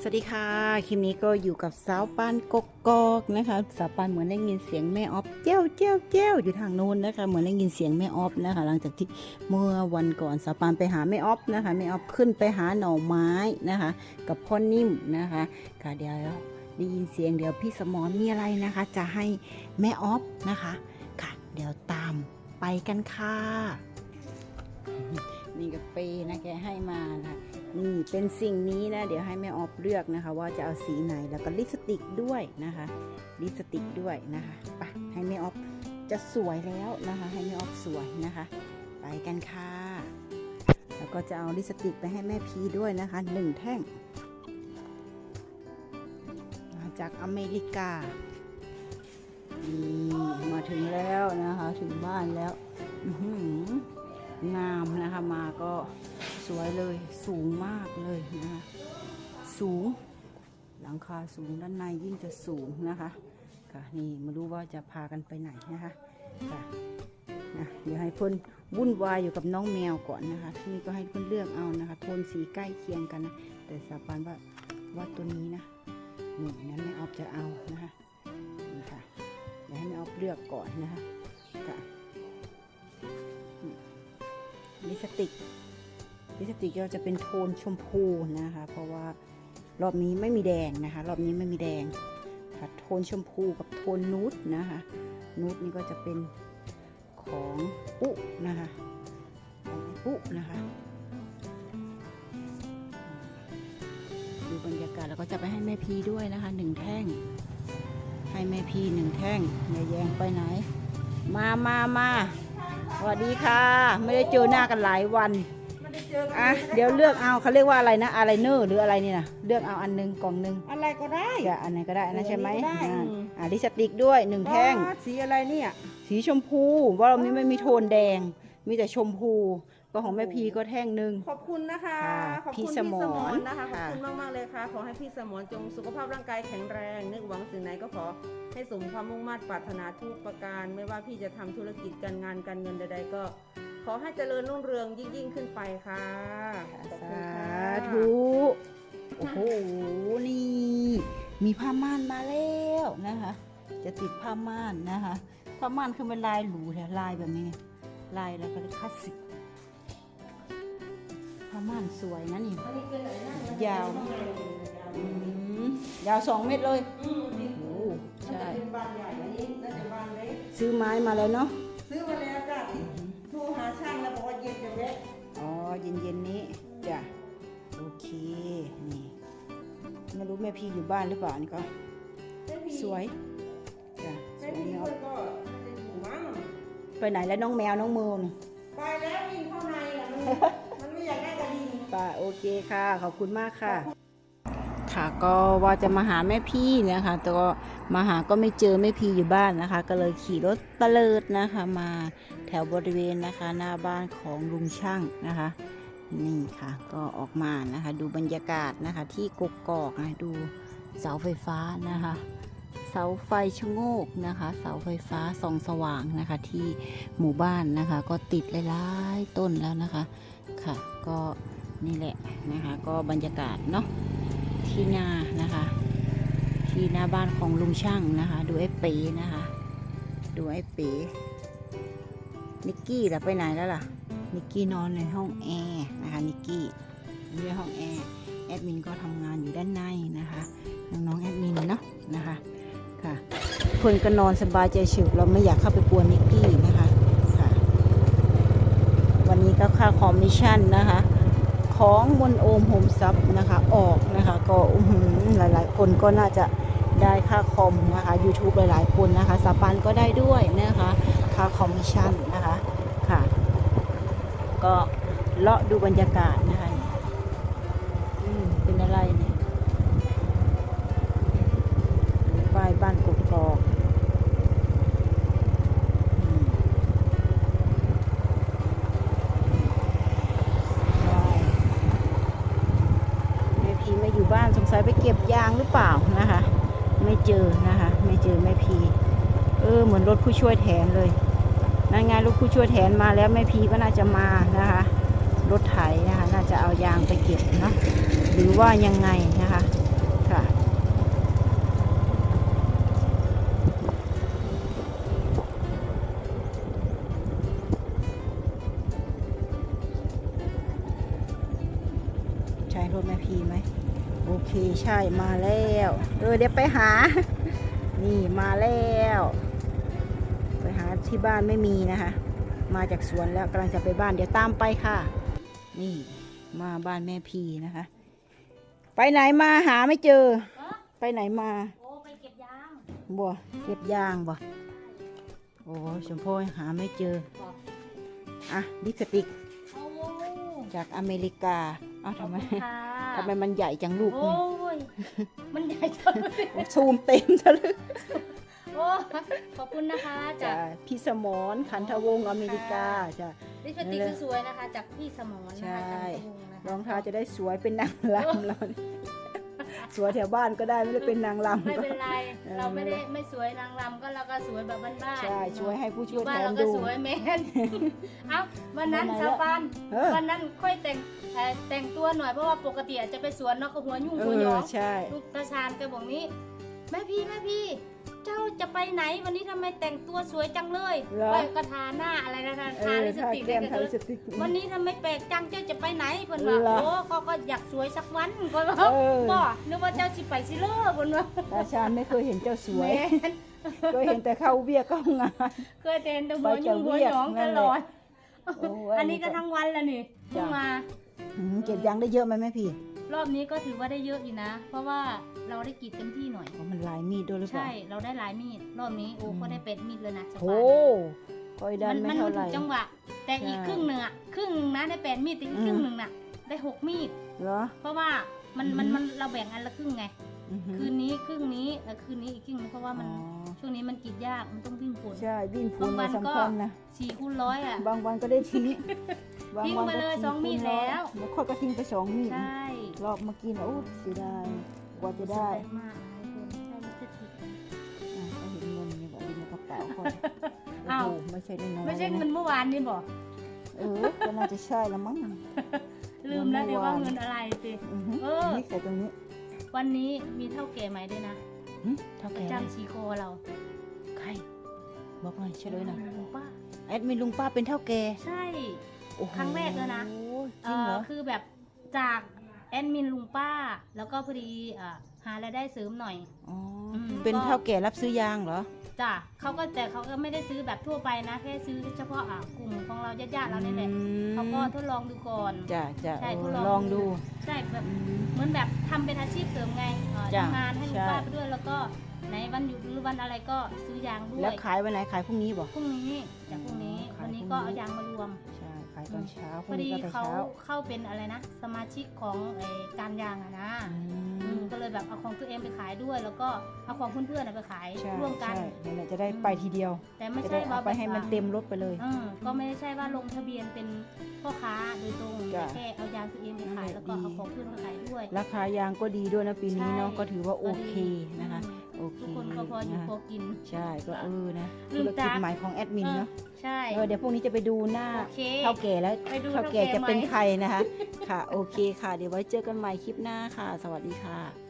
สวัสดีค่ะ คลิปนี้ก็อยู่กับสาวปานกกกอกนะคะสาวปานเหมือนได้ยินเสียงแม่ออฟเจ้าเจ้าเจ้าอยู่ทางโน้นนะคะ เหมือนได้ยินเสียงแม่ออฟนะคะ หลังจากที่เมื่อวันก่อนสาวปานไปหาแม่ออฟนะคะแม่ออฟขึ้นไปหาหน่อไม้นะคะ กับพ่อนิ่มนะคะค่ะเดี๋ยวได้ยินเสียงเดี๋ยวพี่สมรมีอะไรนะคะ จะให้แม่ออฟนะคะค่ะ เดี๋ยวตามไปกันค่ะนี่กาแฟนะแกให้มานะ นี่เป็นสิ่งนี้นะ เดี๋ยวให้แม่ออฟเลือกนะคะ ว่าจะเอาสีไหนแล้วก็ลิปสติกด้วยนะคะ ลิปสติกด้วยนะคะไปให้แม่ออฟจะสวยแล้วนะคะ ให้แม่ออฟสวยนะคะ ไปกันค่ะ แล้วก็จะเอาลิปสติกไปให้แม่พีด้วยนะคะหนึ่งแท่งมาจากอเมริกานี่มาถึงแล้วนะคะ ถึงบ้านแล้วอื้อหืองามนะคะมาก็ สวยเลย สูงมากเลยนะคะสูงหลังคาสูงด้านในยิ่งจะสูงนะคะค่ะนี่มารู้ว่าจะพากันไปไหนนะคะค่ะนะเดี๋ยวให้เพิ่นวุ่นวายอยู่กับน้องแมวก่อนนะคะที่นี่ก็ให้เพิ่นเลือกเอานะคะ โทนสีใกล้เคียงกันนะแต่สาปานว่าว่าตัวนี้นะนี่นั้นแม่ออฟจะเอานะคะนี่ค่ะเดี๋ยวให้แม่ออฟเลือกก่อนนะคะค่ะลิสติก ลิปสติกก็จะเป็นโทนชมพูนะคะ เพราะว่ารอบนี้ไม่มีแดงนะคะ รอบนี้ไม่มีแดงค่ะโทนชมพูกับโทนนูดนะคะนูดนี่ก็จะเป็นของปุ๊นะคะของปุ๊นะคะดูบรรยากาศแล้วก็จะไปให้แม่พีด้วยนะคะหนึ่งแท่ง ให้แม่พีหนึ่งแท่งอย่าแยงไปไหน มามามาสวัสดีค่ะ ไม่ได้เจอหน้ากันหลายวัน ไม่ได้เจอกันอะเดี๋ยวเลือกเอาเขาเรียกว่าอะไรนะอะไรเนอร์หรืออะไรนี่นะเลือกเอาอันหนึงกล่องหนึงอะไรก็ได้ จะอันไหนก็ได้นะใช่ไหมได้ อ่าอืมอ่าลิปสติกด้วยหนึ่งแท่ง อ๋อสีอะไรเนี่ย สีชมพูว่าเรานี้ไม่มีโทนแดง มีแต่ชมพู ก็ของแม่พีก็แท่งหนึ่ง ขอบคุณนะคะ ค่ะขอบพี่คุณสมรนะคะ ขอบค่ะ คุณมากมากๆเลยค่ะ ขอให้พี่สมรจงสุขภาพร่างกายแข็งแรง นึกหวังสิ่งไหนก็ขอให้สมความมุ่งมั่นปรารถนาทุกประการ ไม่ว่าพี่จะทำธุรกิจการงานการเงินใดๆก็ ขอให้เจริญรุ่งเรืองยิ่งยิ่งๆขึ้นไปค่ะขอบคุณสาค่ะธุโอ้โหนี่ มีผ้าม่านมาแล้วนะคะ จะติดผ้าม่านนะคะผ้าม่านคือเป็นลายหรูแถลายแบบนี้ลายแล้วก็คลาสสิกผ้าม่านสวยนะนี่ยาวนะอืมยาวสองเมตรเลยอืมดีโอ้โหน่าใช่จะเป็นบ้านใหญ่อันนี้น่าจะบ้านเล็กซื้อไม้มาแล้วเนาะซื้อมาแล้ว ย็นจะแวะอ๋อเย็นๆนี้จ้ะโอเคนี่ไม่รู้แม่พี่อยู่บ้านหรือเปล่านี่ก็ สวยจ้ะสใช่วยพี่เนาะเพื่อนก็น่าจะอยู่มั้งไปไหนแล้วน้องแมวน้องมือนี่ไปแล้วยิงเข้าในอะมันมันไม่อยากได้กระดิ่งป่าโอเคค่ะ ขอบคุณมากค่ะ ค่ะ ก็ว่าจะมาหาแม่พี่นะคะแต่ก็มาหาก็ไม่เจอแม่พี่อยู่บ้านนะคะ ก็เลยขี่รถตะเลิดนะคะมาแถวบริเวณนะคะ หน้าบ้านของลุงช่างนะคะ นี่ค่ะ ก็ออกมานะคะ ดูบรรยากาศนะคะ ที่กกอกนะดูเสาไฟฟ้านะคะเสาไฟชะโงกนะคะ เสาไฟฟ้าส่องสว่างนะคะ ที่หมู่บ้านนะคะ ก็ติดหลายๆต้นแล้วนะคะค่ะ ก็นี่แหละนะคะ ก็บรรยากาศเนาะ ที่นานะคะ ที่หน้าบ้านของลุงช่างนะคะ ดูไอ้ป๋นะคะ ดูไอ้ป๋นิกกี้ล่ะไปไหนแล้วล่ะนิกกี้นอนในห้องแอร์นะคะนิกกี้อยู่ในห้องแอร์แอดมินก็ทำงานอยู่ด้านในนะคะน้องๆแอดมินเนาะนะคะค่ะเพื่อนก็นอนสบายใจเฉยเราไม่อยากเข้าไปกวนนิกกี้นะคะค่ะวันนี้ก็ค่าคอมมิชชั่นนะคะของมนโอมโฮมซับนะคะออก นะคะ ก็หลายๆ คนก็น่าจะได้ค่าคอมนะคะ YouTube หลายๆ คนนะคะสาปันก็ได้ด้วยนะคะ ค่าคอมมิชชั่นนะคะค่ะ ก็เลาะดูบรรยากาศนะคะอืมเป็นอะไรเนี่ยป้ายบ้านานสงสัยไปเก็บยางหรือเปล่านะคะ ไม่เจอนะคะ ไม่เจอแม่พีเออเหมือนรถผู้ช่วยแทนเลยนั่นไงรถผู้ช่วยแทนมาแล้วแม่พีก็น่าจะมานะคะ รถไถนะคะ น่าจะเอายางไปเก็บเนาะหรือว่ายังไงนะคะค่ะใช้รถแม่พีไหม โอเคใช่มาแล้วเออเดี๋ยวไปหา นี่มาแล้ว ไปหาที่บ้านไม่มีนะคะ มาจากสวนแล้วกำลังจะไปบ้านเดี๋ยวตามไปค่ะ นี่มาบ้านแม่พีนะคะ ไปไหนมาหาไม่เจอ ไปไหนมาโอ้ไปเก็บยางบ่เก็บยางบ่โอ้ชมพู่หาไม่เจอบอกอะลิปสติกโอ้จากอเมริกา เอ้าทำไมค่ะ ทำไมมันใหญ่จังลูกโอ้นี่ยมันใหญ่จังเลยซูมเต็มซะเลยโอ้ขอบคุณนะคะจาจากกพี่สมรขันธวงศ์อเมริกาจ้ะลิปสติกสวยๆนะคะ จากพี่สมรนะคะใช่จากวงนะคะรองเท้าจะได้สวยเป็นนางรำเราเนี่ย สวยแถวบ้านก็ได้ไม่ได้เป็นนางรำ ไม่ก็เป็นไรเออเราไม่ได้ไม่สวยนางรำก็เราก็สวยแบบบ้านๆใช่ช่วยให้ผู้อช่วยยู่บ้าแทนนเราก็ดูสวยแมนเอ้าวันนั้นวันไหนชาวบ้านเออวันนั้นค่อยแต่งเอ่อแต่งตัวหน่อยเพราะว่าปกติอาจจะไปสวนเนาะก็หัวยุ่งเอหัวหยอองใช่ลูกตาชาญแกบอกนี้แม่พี่แม่พี่เจ้าจะ ไปไหน วันนี้ทำไมแต่งตัวสวยจังเลยเหรอ ไปก็ทาหน้าอะไรนะทาเอทาอลิปสถ้าติกแก้มเนี่ยทาก็ลิปคือสติก วันนี้ทำไมแปลกจังเจ้าจะไปไหนเพิ่นว่าเหรอโอ้เขาก็อยากสวยสักวันก็ว่าเออ บ่นึกว่าเจ้าสิไปสิเลิกเพิ่นว่าตาชาญไม่เคยเห็นเจ้าสวยแม่นเคยเห็นแต่เข้าเวียกเข้างาน เคยเต้นแต่หัวยุ่งหัวหยองไปตจะเวียกลอดโอ้ยอันนี้ก็ทั้งวันแล้วนี่เพิ่งจ้ะ มาหืมเก็บยางได้เยอะไหมแม่พี่ รอบนี้ก็ถือว่าได้เยอะอยู่นะ เพราะว่าเราได้กรีดเต็มที่หน่อยอ๋อมันลายมีดด้วยหรือเปล่า ใช่ เราได้หลายมีด รอบนี้โอ้อืมก็ได้เป็ดมีดเลยนะชาวโอ้บ้านคอยดันไม่มันเท่ามันไหถูร่กจังหวะ แต่อีกใช่ ครึ่งหนึ่งอะ ครึ่งหนึ่งนะได้แปดมีดแต่อีกอืมครึ่งหนึ่งน่ะ ได้หกมีด เหรอ เพราะว่ามันมันอืมมันเราแบ่งอันละครึ่งไง อือหือคืนนี้ครึ่งนี้แล้วคืนนี้อีกครึ่งนึงเพราะว่ามันอ๋อช่วงนี้มันกรีดยาก มันต้องวิ่งฝน ใช่วิ่งฝุ่นบางวัมานก็ สำคัญนะสี่คูณร้อยอะ บางวันก็ได้ทิ้งบาง ทิ้งวันไปก็เลยสองมีดคูณร้ยแล้วแล้วค่อยก็ทิ้งไปสองมีดใช่รอบเมื่อกี้นะโอ้เสียดายกว่าจะได้สวยมากนะทุกคนใช่ลิปสติกอะก็เห็นเงินนี่บอกอยู่ในกระเป๋าค่อยอ้าวโอ้โหไม่ใช่น้อยๆไม่ใช่ลยะเงินเมื่อวานนี่บอกเออก็น่าจะใช่ละมั้งลืมแล้วเงินเมื่เดี๋ยอวว่าวานเงินอะไรสิอือหือเออนี่ใส่ตรงนี้ วันนี้มีเท่าแก่ใหม่ด้วยนะหึเท่าประแก่จำชีโคเราใครบอกหน่อยเฉลยหน่อยลุงป้าแอดมินลุงป้าเป็นเท่าแก่ใช่ โอ้โหครั้งแรกเลยนะจริงเหรอ คือแบบจากแอดมินลุงป้า แล้วก็พอดีเอ่อหารายได้เสริมหน่อยอ๋ออืมเป็นก็ เท่าแก่รับซื้อยางเหรอ จ้ะเขาก็แต่เขาก็ไม่ได้ซื้อแบบทั่วไปนะ แค่ซื้อเฉพาะอะกลุ่มของเราญาติๆเราเนี่ยแหละอืม เขาก็ทดลองดูก่อน จ้ะจ้ะใช่เอทอดลอง ลองดู ใช่แบบอืมเหมือนแบบทำเป็นอาชีพเสริมไงเอ่อจ้ะทำงานให้ลุงใช่ ป้าไปด้วยแล้วก็ไหนวันหยุดหรือวันอะไรก็ซื้อยางด้วแล้วยขายวันไหนขายพรุ่งนี้บอกพรุ่งนี้จากพรุ่งนี้ ขายวันนี้พรุ่งนี้ก็เอายางมารวม ใช่ขาย ตอนเช้าพพรุ่องนี้ดีก็ไปเขาเช้าเข้าเป็นอะไรนะ สมาชิกของไอ้การยางอะนะอือืมมก็เลยแบบเอาของตัวเองไปขายด้วย แล้วก็เอาของเพื่อนๆอะไปขายใช่ร่วมกัน ใช่นั่นแหละจะได้ไปทีเดียว แต่ไม่จะใช่ได้ว่าเอาไปให้มันเต็มรถไปเลย เออก็ไม่ใช่ว่าลงทะเบียนเป็นพ่อค้าโดยตรงจ้ะแต่แค่เอายางตัวเองไปขายนั่นแหละแล้วก็เอาดีของเพื่อนมาขายด้วย ราคายางก็ดีด้วยนะปีนี้เนาะใช่ ก็ถือว่าโอเคนะคะ อืม โอเคทุกคนก็พออยู่นะพอกิน ใช่ก็เออนะลืธุมรกิจตาใหม่ของแอดมินเนาะใช่เออเดี๋ยวพรุ่งนี้จะไปดูหน้าโอเคเท่าแก่แล้วไปดูเท่าแก่เท่าแก่จะเป็นใหม่ใครนะคะ ค่ะ โอเคค่ะ เดี๋ยวไว้เจอกันใหม่คลิปหน้าค่ะ สวัสดีค่ะ